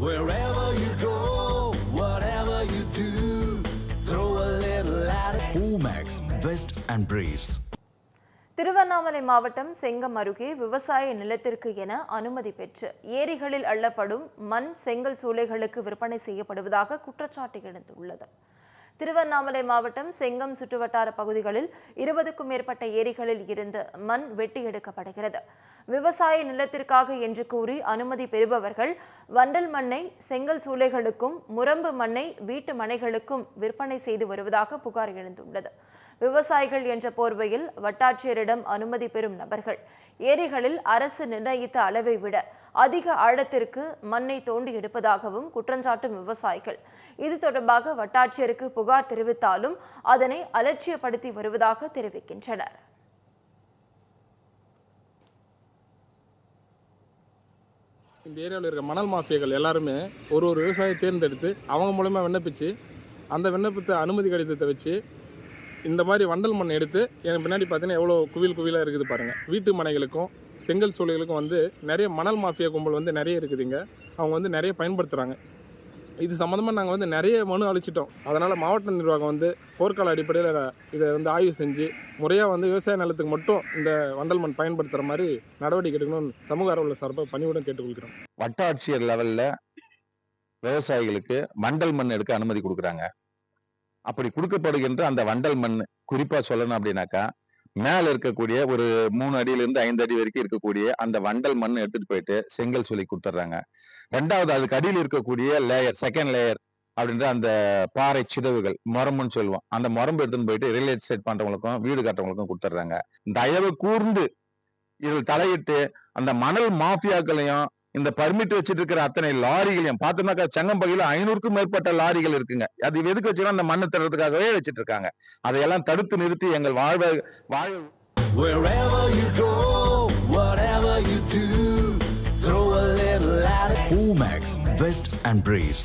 Wherever you go, whatever you do, throw a little at it. Omax, Vest and Briefs. Tiruvannamalai மாவட்டம் செங்கம் அருகே விவசாய நிலத்திற்கு என அனுமதி பெற்று ஏரிகளில் அள்ளப்படும் மண் செங்கல் சூளைகளுக்கு விற்பனை செய்யப்படுவதாக குற்றச்சாட்டு எழுந்துள்ளது திருவண்ணாமலை மாவட்டம் செங்கம் சுற்றுவட்டார பகுதிகளில் இருபதுக்கும் மேற்பட்ட ஏரிகளில் இருந்து மண் வெட்டி எடுக்கப்படுகிறது. விவசாய நிலத்திற்காக என்று கூறி அனுமதி பெறுபவர்கள் வண்டல் மண்ணை செங்கல் சூளைகளுக்கும் முரம்பு மண்ணை வீட்டு மனைகளுக்கும் விற்பனை செய்து வருவதாக புகார் எழுந்துள்ளது. விவசாயிகள் என்ற போர்வையில் வட்டாட்சியரிடம் அனுமதி பெறும் நபர்கள் ஏரிகளில் அரசு நிர்ணயித்த அளவை விட அதிக ஆழத்திற்கு மண்ணை தோண்டி எடுப்பதாகவும் குற்றஞ்சாட்டும் விவசாயிகள். இது தொடர்பாக வட்டாட்சியருக்கு புகார் தெரிவித்தாலும் அதனை அலட்சியப்படுத்தி வருவதாக தெரிவிக்கின்றனர். இந்த ஏரியாவில் இருக்க மணல் மாஃபியாக்கள் எல்லாருமே ஒரு ஒரு விவசாயியை தேர்ந்தெடுத்து அவங்க மூலமாக விண்ணப்பிச்சு அந்த விண்ணப்பத்தை அனுமதி கடிதத்தை வச்சு இந்த மாதிரி வண்டல் மண் எடுத்து எனக்கு பின்னாடி பார்த்தீங்கன்னா எவ்வளோ குவில் குவிலாக இருக்குது பாருங்கள் வீட்டு மனைகளுக்கும் செங்கல் சூளைகளுக்கும் வந்து நிறைய மணல் மாஃபியா கும்பல் வந்து நிறைய இருக்குதுங்க. அவங்க வந்து நிறைய பயன்படுத்துகிறாங்க இது சம்மந்தமாக நாங்கள் வந்து நிறைய மனு அழிச்சிட்டோம் அதனால் மாவட்ட நிர்வாகம் வந்து போர்க்கால அடிப்படையில் இதை வந்து ஆய்வு செஞ்சு முறையாக வந்து விவசாய நிலத்துக்கு மட்டும் இந்த வண்டல் மண் பயன்படுத்துகிற மாதிரி நடவடிக்கை எடுக்கணும்னு சமூக ஆர்வலர் சார்பாக பணியுடன் கேட்டுக்கொள்கிறோம். வட்டாட்சியர் லெவலில் விவசாயிகளுக்கு வண்டல் மண் எடுக்க அனுமதி கொடுக்குறாங்க. அப்படி கொடுக்கப்படுகின்ற அந்த வண்டல் மண் குறிப்பாக சொல்லணும் அப்படின்னாக்கா மேல இருக்கக்கூடிய ஒரு மூணு அடியில இருந்து ஐந்து அடி வரைக்கும் இருக்கக்கூடிய அந்த வண்டல் மண் எடுத்துட்டு போயிட்டு செங்கல் சொல்லி கொடுத்துட்றாங்க. ரெண்டாவது அதுக்கு அடியில் இருக்கக்கூடிய லேயர் செகண்ட் லேயர் அப்படின்ற அந்த பாறை சிதவுகள் மரம்னு சொல்லுவோம். அந்த மரம்பு எடுத்துன்னு போயிட்டு ரியல் எஸ்டேட் பண்றவங்களுக்கும் வீடு கட்டுறவங்களுக்கும் கொடுத்துட்றாங்க. தயவு கூர்ந்து இதில் தலையிட்டு அந்த மணல் மாஃபியாக்களையும் இந்த பர்மிட் வச்சிட்டு இருக்கிற அத்தனை லாரிகளையும் பார்த்தோம்னாக்கா செங்கம்பகையில ஐநூறுக்கும் மேற்பட்ட லாரிகள் இருக்குங்க அது எதுக்கு வச்சுன்னா அந்த மண்ணு தர்றதுக்காகவே வச்சிட்டு இருக்காங்க அதையெல்லாம் தடுத்து நிறுத்தி எங்கள் வாழ்வை வாழ் Wherever you go, whatever you do, throw a little at it. Omax, Vest and Briefs.